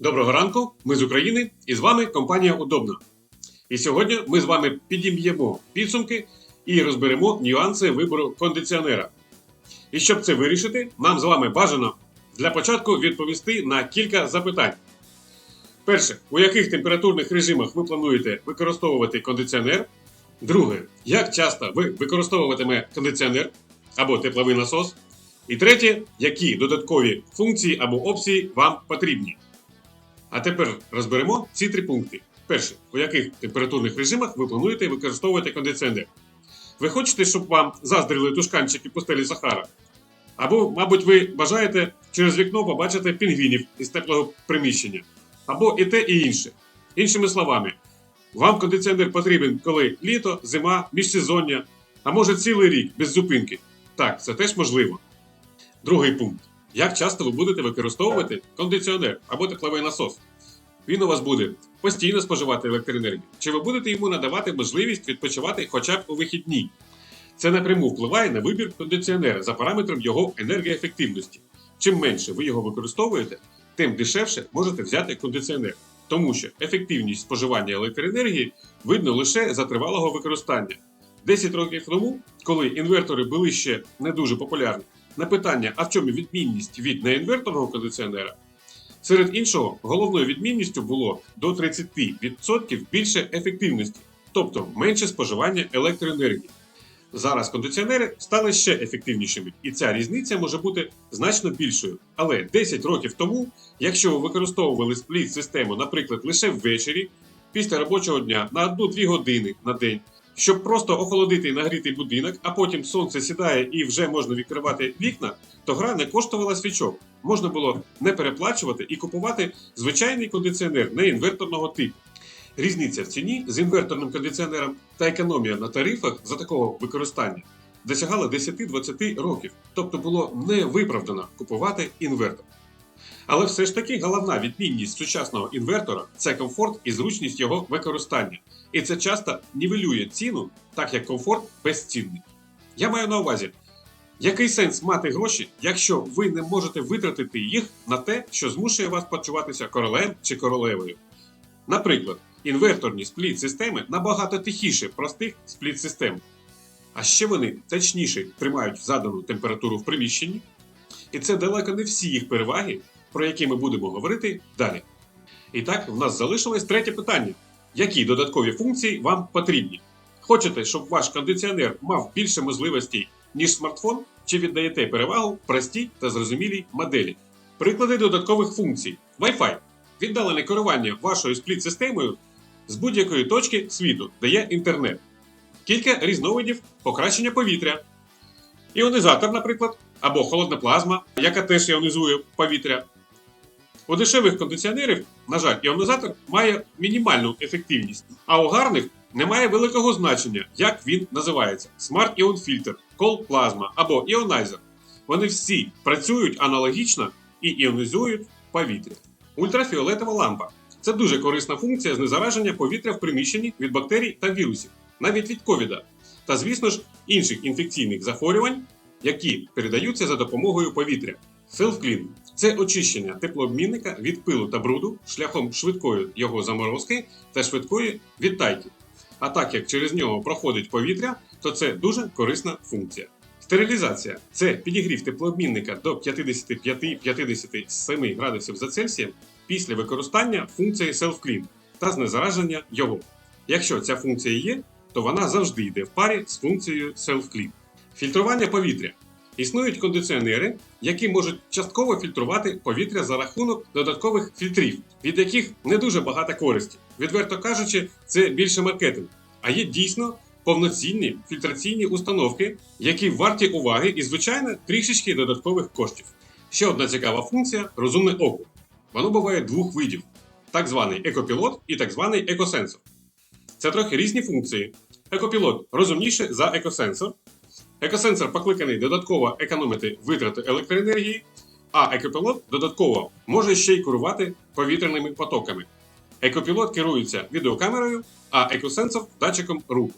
Доброго ранку, ми з України і з вами компанія Удобна. І сьогодні ми з вами підім'ємо підсумки і розберемо нюанси вибору кондиціонера. І щоб це вирішити, нам з вами бажано для початку відповісти на кілька запитань. Перше, у яких температурних режимах ви плануєте використовувати кондиціонер? Друге, як часто ви використовуватиме кондиціонер або тепловий насос? І третє, які додаткові функції або опції вам потрібні? А тепер розберемо ці три пункти. Перше, у яких температурних режимах ви плануєте використовувати кондиціонер? Ви хочете, щоб вам заздрили тушканчики пустелі Сахара? Або, мабуть, ви бажаєте через вікно побачити пінгвінів із теплого приміщення. Або і те, і інше. Іншими словами, вам кондиціонер потрібен, коли літо, зима, міжсезоння, а може цілий рік без зупинки. Так, це теж можливо. Другий пункт. Як часто ви будете використовувати кондиціонер або тепловий насос? Він у вас буде постійно споживати електроенергію, чи ви будете йому надавати можливість відпочивати хоча б у вихідні? Це напряму впливає на вибір кондиціонера за параметром його енергоефективності. Чим менше ви його використовуєте, тим дешевше можете взяти кондиціонер, тому що ефективність споживання електроенергії видно лише за тривалого використання. 10 років тому, коли інвертори були ще не дуже популярні, на питання, а в чому відмінність від неінверторного кондиціонера, серед іншого, головною відмінністю було до 30% більше ефективності, тобто менше споживання електроенергії. Зараз кондиціонери стали ще ефективнішими, і ця різниця може бути значно більшою. Але 10 років тому, якщо ви використовували спліт систему, наприклад, лише ввечері, після робочого дня на 1-2 години на день, щоб просто охолодити і нагріти будинок, а потім сонце сідає і вже можна відкривати вікна, то гра не коштувала свічок. Можна було не переплачувати і купувати звичайний кондиціонер неінверторного типу. Різниця в ціні з інверторним кондиціонером та економія на тарифах за такого використання досягала 10-20 років, тобто було не виправдано купувати інвертор. Але все ж таки головна відмінність сучасного інвертора це комфорт і зручність його використання. І це часто нівелює ціну, так як комфорт безцінний. Я маю на увазі, який сенс мати гроші, якщо ви не можете витратити їх на те, що змушує вас почуватися королем чи королевою. Наприклад, інверторні спліт-системи набагато тихіше простих спліт-систем. А ще вони точніше тримають задану температуру в приміщенні. І це далеко не всі їх переваги, про які ми будемо говорити далі. І так, в нас залишилось третє питання: які додаткові функції вам потрібні? Хочете, щоб ваш кондиціонер мав більше можливостей, ніж смартфон, чи віддаєте перевагу простій та зрозумілій моделі? Приклади додаткових функцій: Wi-Fi віддалене керування вашою спліт-системою з будь-якої точки світу, де є інтернет. Кілька різновидів покращення повітря. Іонізатор, наприклад, або холодна плазма, яка теж іонізує повітря. У дешевих кондиціонерів, на жаль, іонізатор має мінімальну ефективність, а у гарних немає великого значення, як він називається: Smart Ion Filter, Cold Plasma або Ionizer. Вони всі працюють аналогічно і іонізують повітря. Ультрафіолетова лампа це дуже корисна функція знезараження повітря в приміщенні від бактерій та вірусів, навіть від ковіда, та, звісно ж, інших інфекційних захворювань, які передаються за допомогою повітря. Self-Clean – це очищення теплообмінника від пилу та бруду шляхом швидкої його заморозки та швидкої відтайки. А так як через нього проходить повітря, то це дуже корисна функція. Стерилізація це підігрів теплообмінника до 55-57 градусів за Цельсієм після використання функції Self-Clean та знезараження його. Якщо ця функція є, то вона завжди йде в парі з функцією Self-Clean. Фільтрування повітря. Існують кондиціонери, які можуть частково фільтрувати повітря за рахунок додаткових фільтрів, від яких не дуже багато користі. Відверто кажучи, це більше маркетинг. А є дійсно повноцінні фільтраційні установки, які варті уваги і, звичайно, трішечки додаткових коштів. Ще одна цікава функція розумне око. Воно буває двох видів: так званий екопілот і так званий екосенсор. Це трохи різні функції. Екопілот розумніше за екосенсор. Екосенсор покликаний додатково економити витрати електроенергії, а екопілот додатково може ще й керувати повітряними потоками. Екопілот керується відеокамерою, а екосенсор датчиком руху.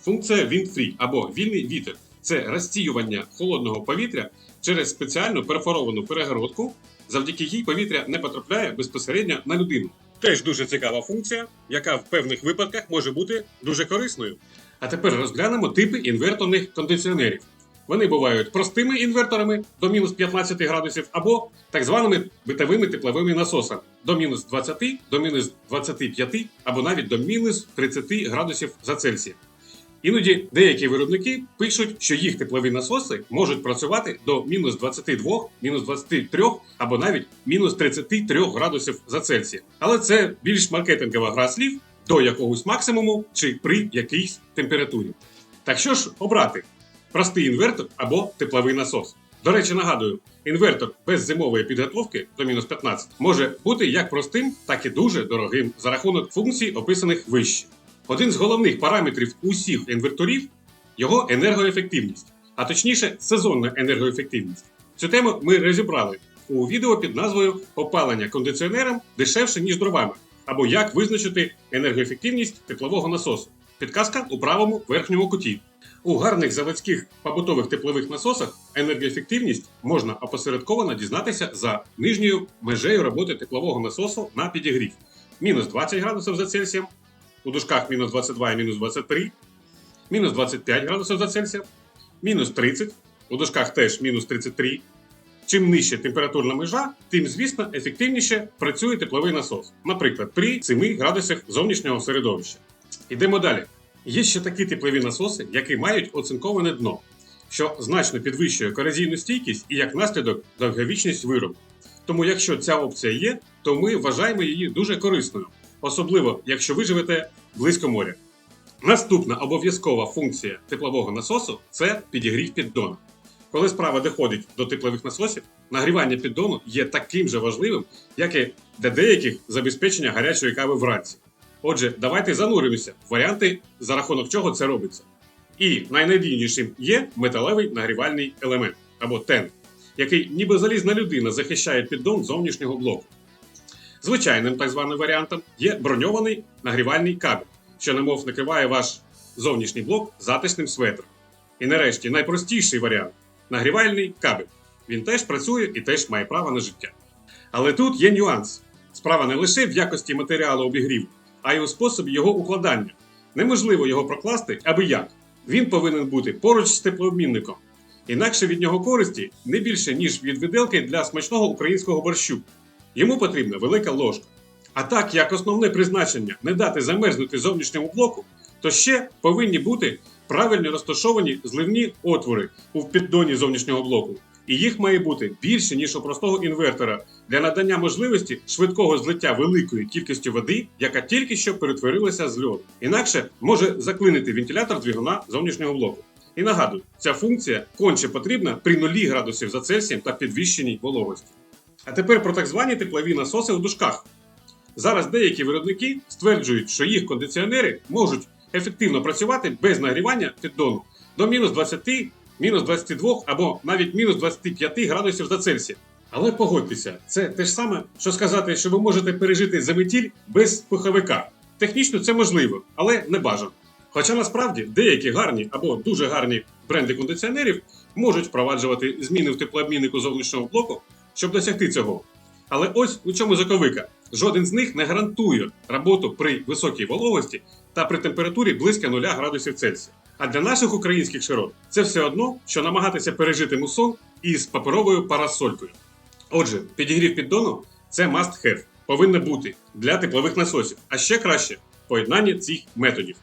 Функція Wind-Free або вільний вітер це розсіювання холодного повітря через спеціальну перфоровану перегородку завдяки їй повітря не потрапляє безпосередньо на людину. Теж дуже цікава функція, яка в певних випадках може бути дуже корисною. А тепер розглянемо типи інверторних кондиціонерів. Вони бувають простими інверторами до мінус 15 градусів або так званими битовими тепловими насосами до мінус 20, до мінус 25 або навіть до мінус 30 градусів за Цельсієм. Іноді деякі виробники пишуть, що їх теплові насоси можуть працювати до мінус 22, мінус 23 або навіть мінус 33 градусів за Цельсієм. Але це більш маркетингова гра слів до якогось максимуму чи при якійсь температурі. Так що ж обрати? Простий інвертор або тепловий насос. До речі, нагадую, інвертор без зимової підготовки до мінус 15 може бути як простим, так і дуже дорогим за рахунок функцій, описаних вище. Один з головних параметрів усіх інверторів його енергоефективність, а точніше сезонна енергоефективність. Цю тему ми розібрали у відео під назвою Опалення кондиціонером дешевше, ніж дровами, або як визначити енергоефективність теплового насосу. Підказка у правому верхньому куті. У гарних заводських побутових теплових насосах енергоефективність можна опосередковано дізнатися за нижньою межею роботи теплового насосу на підігрів. Мінус 20 градусів за Цельсієм, у дужках мінус 22 і мінус 23, мінус 25 градусів за Цельсієм, мінус 30, у дужках теж мінус 33. Чим нижча температурна межа, тим, звісно, ефективніше працює тепловий насос. Наприклад, при 7 градусах зовнішнього середовища. Йдемо далі. Є ще такі теплові насоси, які мають оцинковане дно, що значно підвищує корозійну стійкість і як наслідок довговічність виробу. Тому, якщо ця опція є, то ми вважаємо її дуже корисною, особливо якщо ви живете близько моря. Наступна обов'язкова функція теплового насосу це підігрів піддону. Коли справа доходить до теплових насосів, нагрівання піддону є таким же важливим, як і для деяких забезпечення гарячої кави вранці. Отже, давайте зануримося в варіанти, за рахунок чого це робиться. І найнадійнішим є металевий нагрівальний елемент або тен, який ніби залізна людина захищає піддон зовнішнього блоку. Звичайним так званим варіантом є броньований нагрівальний кабель, що немов накриває ваш зовнішній блок затишним светром. І нарешті найпростіший варіант нагрівальний кабель. Він теж працює і теж має право на життя. Але тут є нюанс. Справа не лише в якості матеріалу обігріву, а й у способі його укладання. Неможливо його прокласти аби як. Він повинен бути поруч з теплообмінником. Інакше від нього користі не більше, ніж від виделки для смачного українського борщу. Йому потрібна велика ложка. А так як основне призначення не дати замерзнути зовнішньому блоку, то ще повинні бути правильно розташовані зливні отвори у піддоні зовнішнього блоку. І їх має бути більше, ніж у простого інвертора, для надання можливості швидкого злиття великої кількості води, яка тільки що перетворилася з льоду. Інакше може заклинити вентилятор двигуна зовнішнього блоку. І нагадую, ця функція конче потрібна при 0 градусів за Цельсієм та підвищеній вологості. А тепер про так звані теплові насоси у дужках. Зараз деякі виробники стверджують, що їх кондиціонери можуть ефективно працювати без нагрівання піддону до мінус 20, мінус 22 або навіть мінус 25 градусів за Цельсієм. Але погодьтеся, це те ж саме, що сказати, що ви можете пережити заметіль без пуховика. Технічно це можливо, але не бажано. Хоча насправді деякі гарні або дуже гарні бренди кондиціонерів можуть впроваджувати зміни в теплообміннику зовнішнього блоку, щоб досягти цього. Але ось у чому заковика. Жоден з них не гарантує роботу при високій вологості та при температурі близько 0 градусів Цельсія. А для наших українських широт це все одно, що намагатися пережити мусон із паперовою парасолькою. Отже, підігрів піддону це must have, повинно бути для теплових насосів, а ще краще поєднання цих методів.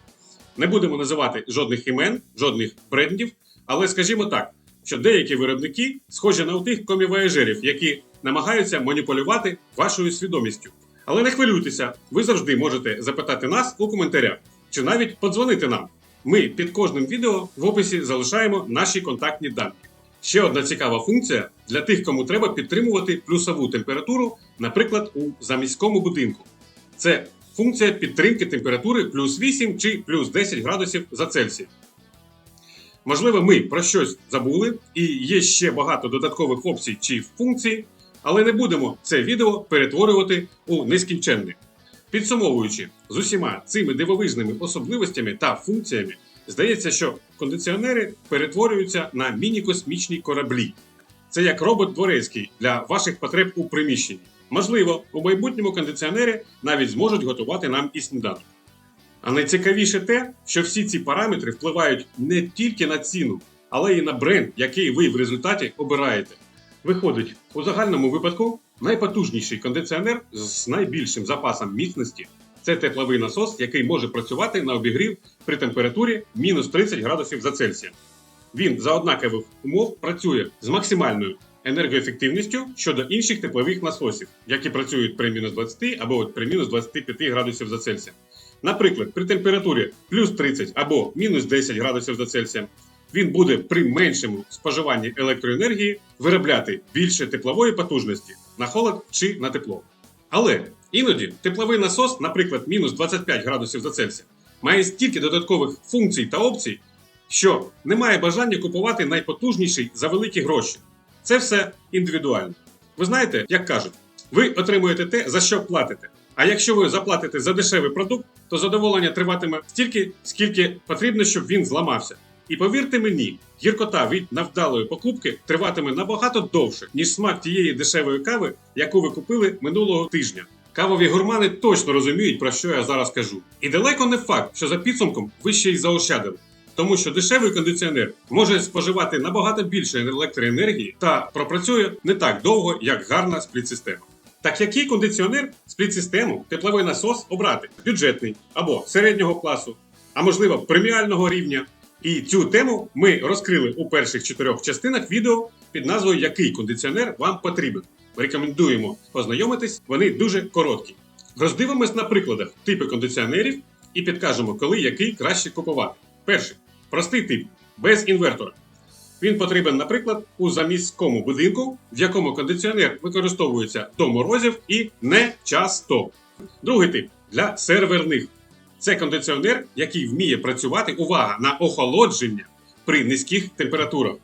Не будемо називати жодних імен, жодних брендів, але скажімо так, що деякі виробники схожі на тих комівояжерів, які намагаються маніпулювати вашою свідомістю. Але не хвилюйтеся, ви завжди можете запитати нас у коментарях чи навіть подзвонити нам. Ми під кожним відео в описі залишаємо наші контактні дані. Ще одна цікава функція для тих, кому треба підтримувати плюсову температуру, наприклад, у заміському будинку. Це функція підтримки температури плюс 8 чи плюс 10 градусів за Цельсієм. Можливо, ми про щось забули, і є ще багато додаткових опцій чи функцій, але не будемо це відео перетворювати у нескінченне. Підсумовуючи, з усіма цими дивовижними особливостями та функціями, здається, що кондиціонери перетворюються на міні-космічні кораблі. це як робот дворецький для ваших потреб у приміщенні. Можливо, у майбутньому кондиціонери навіть зможуть готувати нам і сніданок. А найцікавіше те, що всі ці параметри впливають не тільки на ціну, але й на бренд, який ви в результаті обираєте. Виходить, у загальному випадку найпотужніший кондиціонер з найбільшим запасом міцності це тепловий насос, який може працювати на обігрів при температурі мінус 30 градусів за Цельсієм. Він за однакових умов працює з максимальною енергоефективністю щодо інших теплових насосів, які працюють при мінус 20 або при мінус 25 градусів за Цельсієм. Наприклад, при температурі плюс 30 або мінус 10 градусів за Цельсієм він буде при меншому споживанні електроенергії виробляти більше теплової потужності на холод чи на тепло. Але іноді тепловий насос, наприклад, мінус 25 градусів за Цельсієм, має стільки додаткових функцій та опцій, що немає бажання купувати найпотужніший за великі гроші. Це все індивідуально. Ви знаєте, як кажуть, ви отримуєте те, за що платите. А якщо ви заплатите за дешевий продукт, то задоволення триватиме стільки, скільки потрібно, щоб він зламався. І повірте мені, гіркота від навдалої покупки триватиме набагато довше, ніж смак тієї дешевої кави, яку ви купили минулого тижня. Кавові гурмани точно розуміють, про що я зараз кажу. І далеко не факт, що за підсумком ви ще й заощадили. Тому що дешевий кондиціонер може споживати набагато більше електроенергії та пропрацює не так довго, як гарна спліт-система. Так який кондиціонер спліт-систему, тепловий насос обрати? Бюджетний або середнього класу, а можливо преміального рівня. І цю тему ми розкрили у перших чотирьох частинах відео під назвою Який кондиціонер вам потрібен. Рекомендуємо познайомитись, вони дуже короткі. Роздивимось на прикладах типи кондиціонерів і підкажемо, коли який краще купувати. Перший простий тип без інвертора. Він потрібен, наприклад, у заміському будинку, в якому кондиціонер використовується до морозів і не часто. Другий тип для серверних. Це кондиціонер, який вміє працювати увага на охолодження при низьких температурах.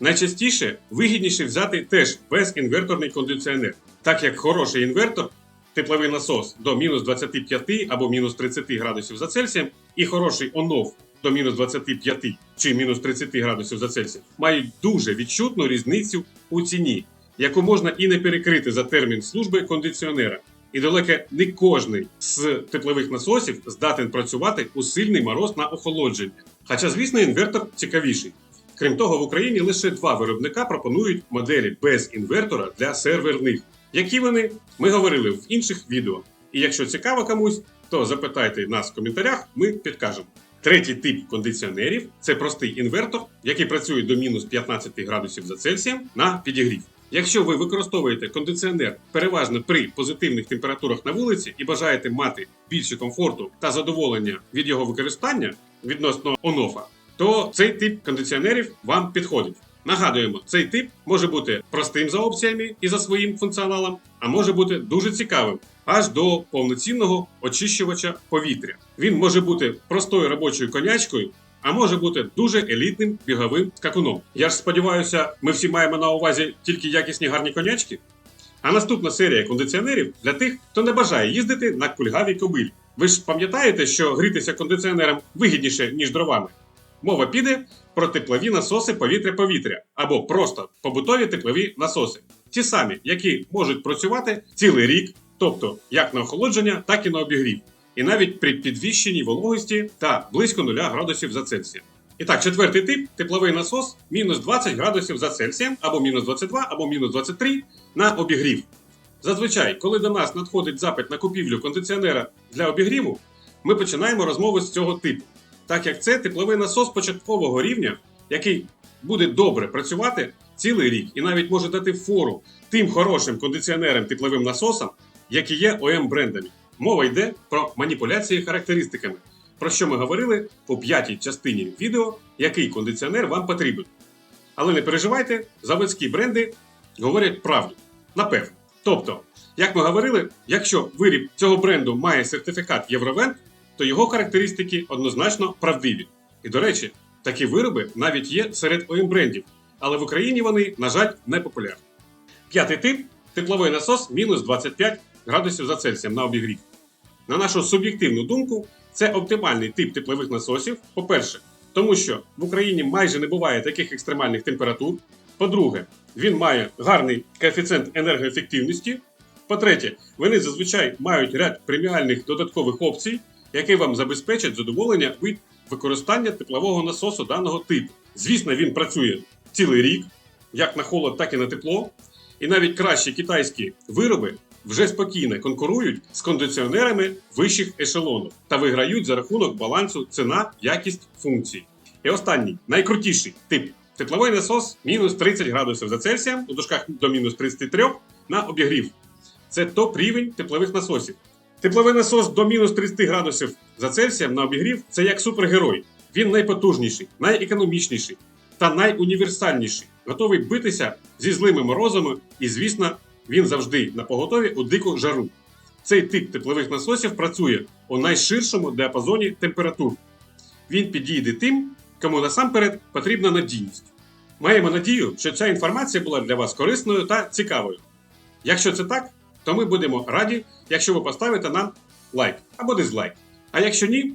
Найчастіше вигідніше взяти теж безінверторний кондиціонер, так як хороший інвертор, тепловий насос до мінус 25 або мінус 30 градусів за Цельсієм, і хороший ОНОВ до мінус 25 чи мінус 30 градусів за Цельсієм, мають дуже відчутну різницю у ціні, яку можна і не перекрити за термін служби кондиціонера. І далеко не кожний з теплових насосів здатен працювати у сильний мороз на охолодження. Хоча, звісно, інвертор цікавіший. Крім того, в Україні лише два виробника пропонують моделі без інвертора для серверних. Які вони, ми говорили в інших відео. І якщо цікаво комусь, то запитайте нас в коментарях, ми підкажемо. Третій тип кондиціонерів це простий інвертор, який працює до мінус 15 градусів за Цельсієм на підігрів. Якщо ви використовуєте кондиціонер переважно при позитивних температурах на вулиці і бажаєте мати більше комфорту та задоволення від його використання відносно онофа, то цей тип кондиціонерів вам підходить. Нагадуємо, цей тип може бути простим за опціями і за своїм функціоналом, а може бути дуже цікавим аж до повноцінного очищувача повітря. Він може бути простою робочою конячкою, а може бути дуже елітним біговим скакуном. Я ж сподіваюся, ми всі маємо на увазі тільки якісні гарні конячки. А наступна серія кондиціонерів для тих, хто не бажає їздити на кульгавій кобилі. Ви ж пам'ятаєте, що грітися кондиціонером вигідніше, ніж дровами? Мова піде про теплові насоси повітря-повітря або просто побутові теплові насоси. Ті самі, які можуть працювати цілий рік, тобто як на охолодження, так і на обігрів, і навіть при підвищеній вологості та близько 0 градусів за Цельсієм. І так, четвертий тип тепловий насос мінус 20 градусів за Цельсієм, або мінус 22, або мінус 23 на обігрів. Зазвичай, коли до нас надходить запит на купівлю кондиціонера для обігріву, ми починаємо розмову з цього типу, так як це тепловий насос початкового рівня, який буде добре працювати цілий рік і навіть може дати фору тим хорошим кондиціонерам тепловим насосам, які є ОМ брендами. Мова йде про маніпуляції характеристиками, про що ми говорили у п'ятій частині відео, який кондиціонер вам потрібен. Але не переживайте, заводські бренди говорять правду. Напевно. Тобто, як ми говорили, якщо виріб цього бренду має сертифікат Євровент, то його характеристики однозначно правдиві. І до речі, такі вироби навіть є серед ОМ брендів, але в Україні вони, на жаль, не популярні. П'ятий тип тепловий насос мінус 25 градусів за Цельсієм на обігрів. На нашу суб'єктивну думку, це оптимальний тип теплових насосів. По-перше, тому що в Україні майже не буває таких екстремальних температур. По-друге, він має гарний коефіцієнт енергоефективності. По-третє, вони зазвичай мають ряд преміальних додаткових опцій, які вам забезпечать задоволення від використання теплового насосу даного типу. Звісно, він працює цілий рік, як на холод, так і на тепло. І навіть кращі китайські вироби вже спокійно конкурують з кондиціонерами вищих ешелонів та виграють за рахунок балансу ціна, якість функцій. І останній найкрутіший тип тепловий насос мінус 30 градусів за Цельсієм у дужках до мінус 33 на обігрів. Це топ рівень теплових насосів. Тепловий насос до мінус 30 градусів за Цельсієм на обігрів це як супергерой. Він найпотужніший, найекономічніший та найуніверсальніший, готовий битися зі злими морозами, і, звісно, він завжди на поготові у дику жару. Цей тип теплових насосів працює у найширшому діапазоні температур. Він підійде тим, кому насамперед потрібна надійність. Маємо надію, що ця інформація була для вас корисною та цікавою. Якщо це так, то ми будемо раді, якщо ви поставите нам лайк або дизлайк. А якщо ні,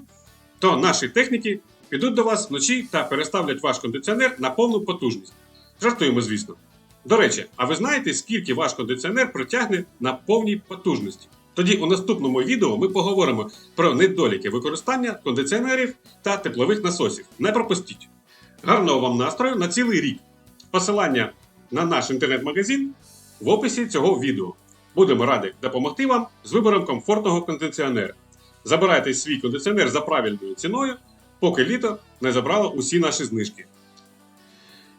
то наші техніки підуть до вас вночі та переставлять ваш кондиціонер на повну потужність. Жартуємо, звісно. До речі, а ви знаєте, скільки ваш кондиціонер протягне на повній потужності? Тоді у наступному відео ми поговоримо про недоліки використання кондиціонерів та теплових насосів. Не пропустіть! Гарного вам настрою на цілий рік! Посилання на наш інтернет-магазин в описі цього відео. Будемо раді допомогти вам з вибором комфортного кондиціонера. Забирайте свій кондиціонер за правильною ціною, поки літо не забрало усі наші знижки.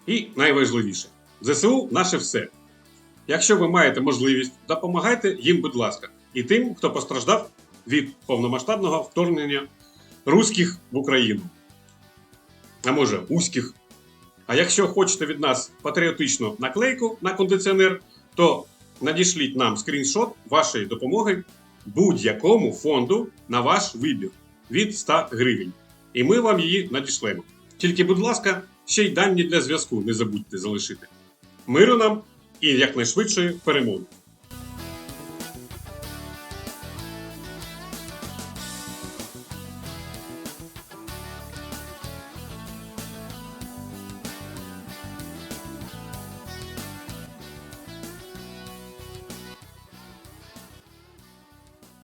І найважливіше, ЗСУ наше все. Якщо ви маєте можливість, допомагайте їм, будь ласка, і тим, хто постраждав від повномасштабного вторгнення руських в Україну. А може, уських. А якщо хочете від нас патріотичну наклейку на кондиціонер, то надішліть нам скріншот вашої допомоги будь-якому фонду на ваш вибір від 100 гривень. І ми вам її надішлемо. Тільки, будь ласка, ще й дані для зв'язку не забудьте залишити. Миру нам і якнайшвидшої перемоги!